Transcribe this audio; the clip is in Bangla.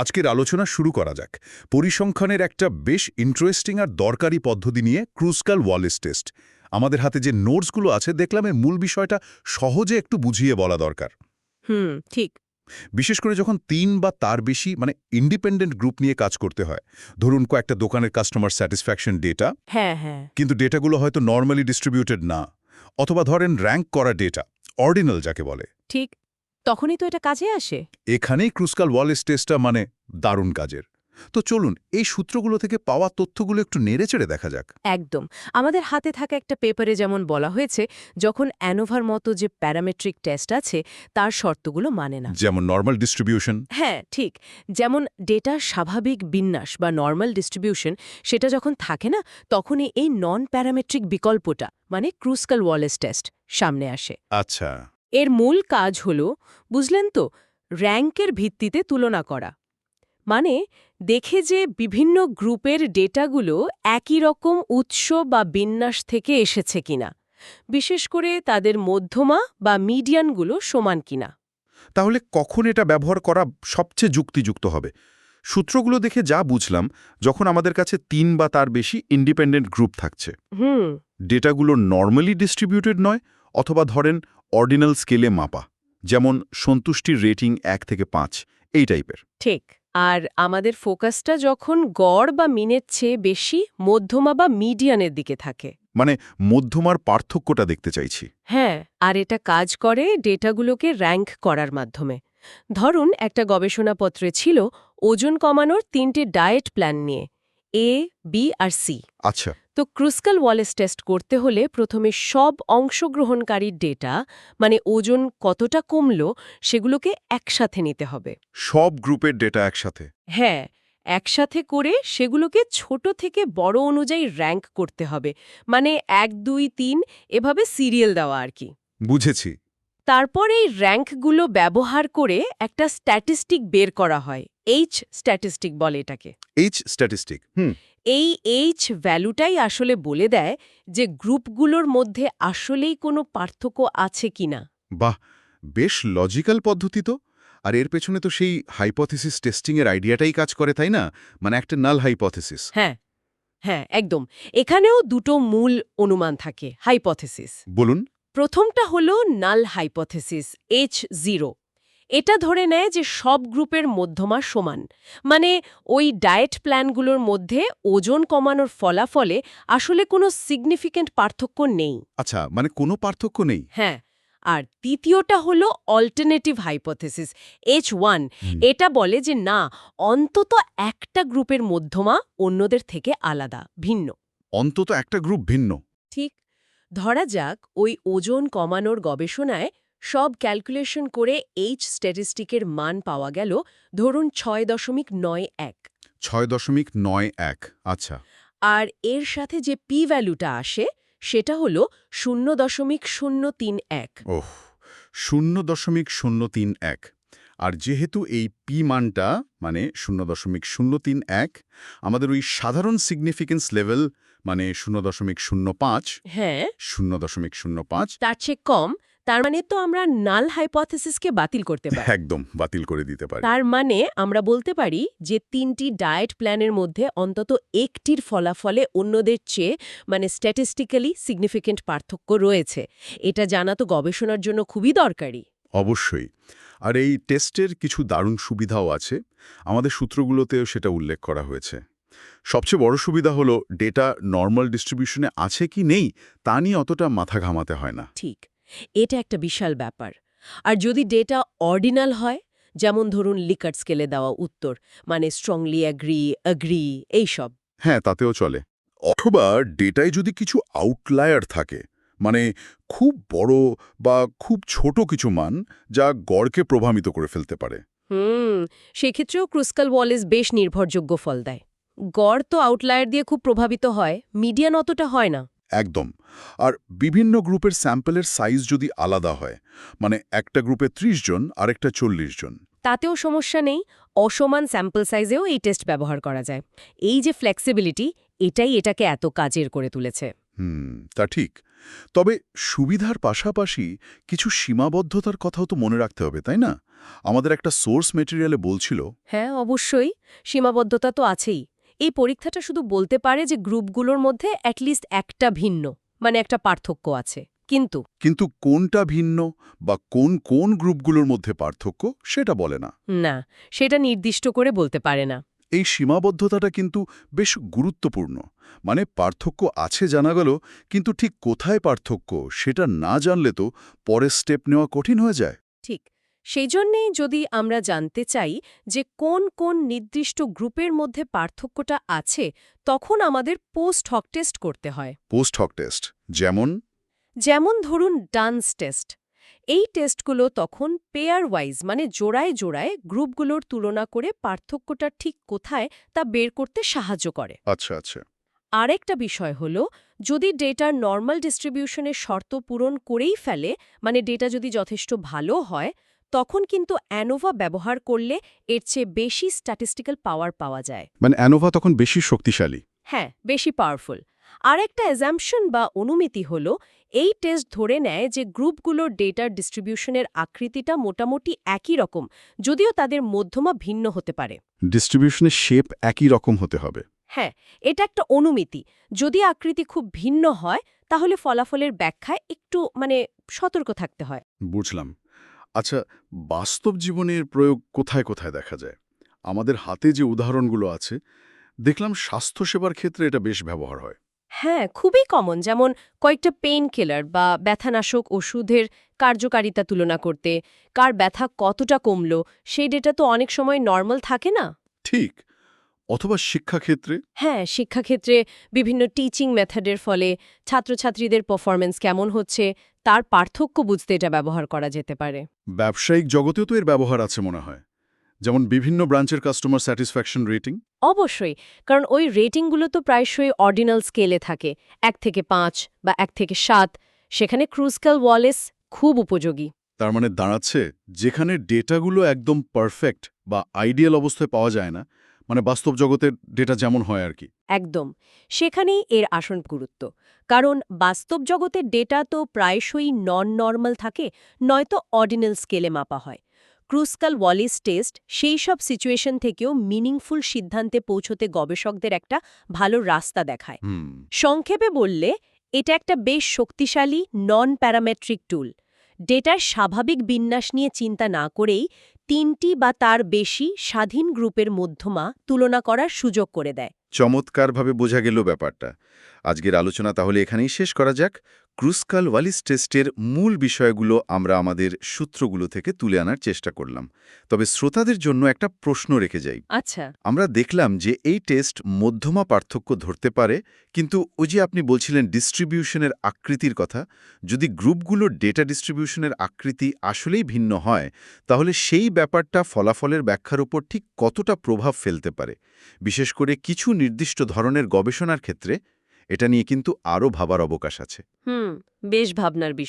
আজকের আলোচনা শুরু করা যাক। পরিসংখ্যানের একটা বেশ ইন্টারেস্টিং আর দরকারি পদ্ধতি নিয়ে ক্রুসকাল ওয়ালেস টেস্ট আমাদের হাতে যে নোটসগুলো আছে দেখলাম এর মূল বিষয়টা সহজে একটু বুঝিয়ে বলা দরকার। হুম ঠিক। বিশেষ করে যখন তিন বা তার বেশি মানে ইন্ডিপেন্ডেন্ট গ্রুপ নিয়ে কাজ করতে হয়। ধরুন কয়েকটা দোকানের কাস্টমার স্যাটিসফ্যাকশন ডেটা হ্যাঁ হ্যাঁ। কিন্তু ডেটাগুলো হয়তো নর্মালি ডিস্ট্রিবিউটেড না। অথবা ধরেন র্যাঙ্ক করা ডেটা অর্ডিনাল যাকে বলে। ঠিক। তখনই তো এটা কাজে আসে। এখানেই ক্রুসকাল ওয়ালেস টেস্টটা মানে দারুণ কাজের। তো চলুন এই সূত্রগুলো থেকে পাওয়া তথ্যগুলো একটু নেড়েচেড়ে দেখা যাক। একদম। আমাদের হাতে থাকা একটা পেপারে যেমন বলা হয়েছে যখন অ্যানোভার মতো যে প্যারামেট্রিক টেস্ট আছে তার শর্তগুলো মানে না। যেমন নর্মাল ডিস্ট্রিবিউশন হ্যাঁ ঠিক। যেমন ডেটা স্বাভাবিক বিন্যাস বা নর্মাল ডিস্ট্রিবিউশন সেটা যখন থাকে না তখনই এই নন প্যারামেট্রিক বিকল্পটা মানে ক্রুসকাল ওয়ালেস টেস্ট সামনে আসে। আচ্ছা। এর মূল কাজ হল বুঝলেন তো র্যাঙ্কের ভিত্তিতে তুলনা করা। মানে দেখে যে বিভিন্ন গ্রুপের ডেটাগুলো একই রকম উৎস বা বিন্যাস থেকে এসেছে কিনা বিশেষ করে তাদের মধ্যমা বা মিডিয়ানগুলো সমান কিনা। তাহলে কখন এটা ব্যবহার করা সবচেয়ে যুক্তিযুক্ত হবে? সূত্রগুলো দেখে যা বুঝলাম যখন আমাদের কাছে তিন বা তার বেশি ইন্ডিপেন্ডেন্ট গ্রুপ থাকছে। হুম। ডেটাগুলো নর্মালি ডিস্ট্রিবিউটেড নয় অথবা ধরেন অর্ডিনাল স্কেলে মাপা যেমন সন্তুষ্টির রেটিং এক থেকে পাঁচ এই টাইপের। ঠিক আর আমাদের ফোকাসটা যখন গড় বা মিনের চেয়ে বেশি মধ্যমা বা মিডিয়ানের দিকে থাকে। মানে মধ্যমার পার্থক্যটা দেখতে চাইছি। হ্যাঁ আর এটা কাজ করে ডেটাগুলোকে র্যাঙ্ক করার মাধ্যমে। ধরুন একটা গবেষণাপত্রে ছিল ওজন কমানোর তিনটে ডায়েট প্ল্যান নিয়ে এ বি আর সি। আচ্ছা। তো ক্রুসকাল ওয়ালেস টেস্ট করতে হলে প্রথমে সব অংশগ্রহণকারীর ডেটা মানে ওজন কতটা কমল সেগুলোকে একসাথে নিতে হবে। সব গ্রুপের ডেটা একসাথে? হ্যাঁ একসাথে করে সেগুলোকে ছোট থেকে বড় অনুযায়ী র্যাঙ্ক করতে হবে। মানে এক দুই তিন এভাবে সিরিয়াল দেওয়া আর কি। বুঝেছি। তারপর এই র্যাঙ্কগুলো ব্যবহার করে একটা স্ট্যাটিস্টিক বের করা হয়। এইচ স্ট্যাটিস্টিক বলে এটাকে। এইচ স্ট্যাটিস্টিক হুম। এই এইচ ভ্যালুটাই আসলে বলে দেয় যে গ্রুপগুলোর মধ্যে আসলেই কোনো পার্থক্য আছে কিনা। বাহ! বেশ লজিক্যাল পদ্ধতি তো। আর এর পেছনে তো সেই হাইপোথিসিস টেস্টিংয়ের আইডিয়াটাই কাজ করে তাই না? মানে একটা নাল হাইপোথিসিস হ্যাঁ হ্যাঁ একদম। এখানেও দুটো মূল অনুমান থাকে হাইপোথেসিস বলুন। প্রথমটা হলো নাল হাইপোথেসিস এইচ জিরো এটা ধরে নেয় যে সব গ্রুপের মধ্যমা সমান। মানে ওই ডায়েট প্ল্যানগুলোর মধ্যে ওজন কমানোর ফলাফলে আসলে কোনো সিগনিফিক্যান্ট পার্থক্য নেই। আচ্ছা মানে কোনো পার্থক্য নেই? হ্যাঁ আর তৃতীয়টা হলো অল্টারনেটিভ হাইপোথেসিস এইচ ওয়ান এটা বলে যে না অন্তত একটা গ্রুপের মধ্যমা অন্যদের থেকে আলাদা ভিন্ন। অন্তত একটা গ্রুপ ভিন্ন। ঠিক। ধরা যাক ওই ওজন কমানোর গবেষণায় সব ক্যালকুলেশন করে এইচ স্ট্যাটিস্টিকের মান পাওয়া গেল ধরুন ছয় দশমিক নয় এক। ছয় দশমিক নয় এক আচ্ছা। আর এর সাথে যে পি ভ্যালুটা আসে সেটা হল শূন্য দশমিক শূন্য তিন এক। ওহ শূন্য দশমিক শূন্য তিন এক। আর যেহেতু এই পি মানটা মানে শূন্য দশমিক শূন্য তিন এক আমাদের ওই সাধারণ সিগনিফিকেন্স লেভেল মানে শূন্য দশমিক শূন্য পাঁচ হ্যাঁ। শূন্য দশমিক শূন্য পাঁচ তার চেয়ে কম তার মানে তো আমরা নাল হাইপোথেসিসকে বাতিল করতে পারি। একদম বাতিল করে দিতে পারি। তার মানে আমরা বলতে পারি যে তিনটি ডায়েট প্ল্যানের মধ্যে অন্তত একটির ফলাফলে অন্যদের চেয়ে মানে স্ট্যাটিস্টিক্যালি সিগনিফিকেন্ট পার্থক্য রয়েছে। এটা জানা তো গবেষণার জন্য খুবই দরকারি। অবশ্যই। আর এই টেস্টের কিছু দারুণ সুবিধাও আছে। আমাদের সূত্রগুলোতেও সেটা উল্লেখ করা হয়েছে। সবচেয়ে বড় সুবিধা হলো ডেটা নর্মাল ডিস্ট্রিবিউশনে আছে কি নেই তা নিয়ে অতটা মাথা ঘামাতে হয় না। ঠিক। এটা একটা বিশাল ব্যাপার। আর যদি ডেটা অর্ডিনাল হয় যেমন ধরুন লিকার স্কেলে দেওয়া উত্তর মানে স্ট্রংলি অ্যাগ্রি অ্যাগ্রি এইসব। হ্যাঁ তাতেও চলে। অথবা ডেটায় যদি কিছু আউটলায়ার থাকে মানে খুব বড় বা খুব ছোট কিছু মান যা গড়কে প্রভাবিত করে ফেলতে পারে। হুম সেক্ষেত্রেও ক্রুসকাল ওয়ালেস বেশ নির্ভরযোগ্য ফল দেয়। গড় তো আউটলায়ার দিয়ে খুব প্রভাবিত হয় মিডিয়ান অতটা হয় না। একদম। আর বিভিন্ন গ্রুপের স্যাম্পলের সাইজ যদি আলাদা হয় মানে একটা গ্রুপে ৩০ জন আরেকটা চল্লিশ জন। তাতেও সমস্যা নেই অসমান স্যাম্পল সাইজেও এই টেস্ট ব্যবহার করা যায়। এই যে ফ্লেক্সিবিলিটি এটাই এটাকে এত কাজের করে তুলেছে। হুম তা ঠিক। তবে সুবিধার পাশাপাশি কিছু সীমাবদ্ধতার কথাও তো মনে রাখতে হবে তাই না? আমাদের একটা সোর্স মেটেরিয়ালে বলছিল। হ্যাঁ অবশ্যই। সীমাবদ্ধতা তো আছেই। এই পরীক্ষাটা শুধু বলতে পারে যে গ্রুপগুলোর মধ্যে অ্যাটলিস্ট একটা ভিন্ন মানে একটা পার্থক্য আছে। কিন্তু কিন্তু কোনটা ভিন্ন বা কোন কোন গ্রুপগুলোর মধ্যে পার্থক্য সেটা বলে না। না সেটা নির্দিষ্ট করে বলতে পারে না। এই সীমাবদ্ধতাটা কিন্তু বেশ গুরুত্বপূর্ণ। মানে পার্থক্য আছে জানা গেল কিন্তু ঠিক কোথায় পার্থক্য সেটা না জানলে তো পরের স্টেপ নেওয়া কঠিন হয়ে যায়। ঠিক। সেই জন্যেই যদি আমরা জানতে চাই যে কোন কোন নির্দিষ্ট গ্রুপের মধ্যে পার্থক্যটা আছে তখন আমাদের পোস্ট হক টেস্ট করতে হয়। পোস্ট হক টেস্ট যেমন? যেমন ধরুন ডান্স টেস্ট। এই টেস্টগুলো তখন পেয়ার ওয়াইজ মানে জোড়ায় জোড়ায় গ্রুপগুলোর তুলনা করে পার্থক্যটা ঠিক কোথায় তা বের করতে সাহায্য করে। আচ্ছা আচ্ছা। আরেকটা বিষয় হল যদি ডেটার নর্মাল ডিস্ট্রিবিউশনের শর্ত পূরণ করেই ফেলে মানে ডেটা যদি যথেষ্ট ভালো হয় তখন কিন্তু অ্যানোভা ব্যবহার করলে এর চেয়ে বেশি স্ট্যাটিস্টিক্যাল পাওয়ার পাওয়া যায়। মানে অ্যানোভা তখন বেশি শক্তিশালী। হ্যাঁ বেশি পাওয়ারফুল আর একটা অ্যাজাম্পশন বা অনুমিতি হল এই টেস্ট ধরে নেয় যে গ্রুপগুলোর ডেটার ডিস্ট্রিবিউশনের আকৃতিটা মোটামুটি একই রকম যদিও তাদের মধ্যমা ভিন্ন হতে পারে। ডিস্ট্রিবিউশনের শেপ একই রকম হতে হবে। হ্যাঁ এটা একটা অনুমিতি। যদি আকৃতি খুব ভিন্ন হয় তাহলে ফলাফলের ব্যাখ্যায় একটু মানে সতর্ক থাকতে হয়। বুঝলাম। আচ্ছা বাস্তব জীবনের প্রয়োগ কোথায় কোথায় দেখা যায়? আমাদের হাতে যে উদাহরণগুলো আছে দেখলাম স্বাস্থ্যসেবার ক্ষেত্রে এটা বেশ ব্যবহার হয়। হ্যাঁ খুবই কমন। যেমন কয়েকটা পেইন কিলার বা ব্যথানাশক ওষুধের কার্যকারিতা তুলনা করতে কার ব্যথা কতটা কমলো সেই ডেটা তো অনেক সময় নর্মাল থাকে না? ঠিক। অথবা শিক্ষাক্ষেত্রে? হ্যাঁ শিক্ষাক্ষেত্রে বিভিন্ন টিচিং মেথডের ফলে ছাত্রছাত্রীদের পারফরমেন্স কেমন হচ্ছে তার পার্থক্য বুঝতে এটা ব্যবহার করা যেতে পারে। ব্যবসায়িক জগতেও তো এর ব্যবহার আছে মনে হয়। যেমন বিভিন্ন ব্রাঞ্চের কাস্টমার স্যাটিসফ্যাকশন রেটিং অবশ্যই কারণ ওই রেটিংগুলো তো প্রায়শই অর্ডিনাল স্কেলে থাকে। এক থেকে পাঁচ বা এক থেকে সাত সেখানে ক্রুজকাল ওয়ালেস খুব উপযোগী। তার মানে দাঁড়াচ্ছে যেখানে ডেটাগুলো একদম পারফেক্ট বা আইডিয়াল অবস্থায় পাওয়া যায় না মানে বাস্তব জগতের ডেটা যেমন হয় আর কি। একদম। সেখানেই এর আসন গুরুত্ব। কারণ বাস্তব জগতের ডেটা তো প্রায়শই নন নর্মাল থাকে নয়তো অর্ডিনাল স্কেলে মাপা হয়। ক্রুসকাল ওয়ালিস টেস্ট সেই সব সিচুয়েশন থেকেও মিনিংফুল সিদ্ধান্তে পৌঁছতে গবেষকদের একটা ভালো রাস্তা দেখায়। সংক্ষেপে বললে এটা একটা বেশ শক্তিশালী নন প্যারামেট্রিক টুল ডেটার স্বাভাবিক বিন্যাস নিয়ে চিন্তা না করেই তিনটি বা তার বেশি স্বাধীন গ্রুপের মধ্যমা তুলনা করার সুযোগ করে দেয়। চমৎকারভাবে বোঝা গেল ব্যাপারটা। আজকের আলোচনা তাহলে এখানেই শেষ করা যাক। ক্রুসকাল ওয়ালিস টেস্টের মূল বিষয়গুলো আমরা আমাদের সূত্রগুলো থেকে তুলে আনার চেষ্টা করলাম। তবে শ্রোতাদের জন্য একটা প্রশ্ন রেখে যাই। আচ্ছা। আমরা দেখলাম যে এই টেস্ট মধ্যমা পার্থক্য ধরতে পারে কিন্তু ওই যে আপনি বলছিলেন ডিস্ট্রিবিউশনের আকৃতির কথা যদি গ্রুপগুলোর ডেটা ডিস্ট্রিবিউশনের আকৃতি আসলেই ভিন্ন হয় তাহলে সেই ব্যাপারটা ফলাফলের ব্যাখ্যার উপর ঠিক কতটা প্রভাব ফেলতে পারে? বিশেষ করে কিছু নির্দিষ্ট ধরনের গবেষণার ক্ষেত্রে এটা নিয়ে কিন্তু আরও ভাবার অবকাশ আছে। হুম বেশ ভাবনার বিষয়।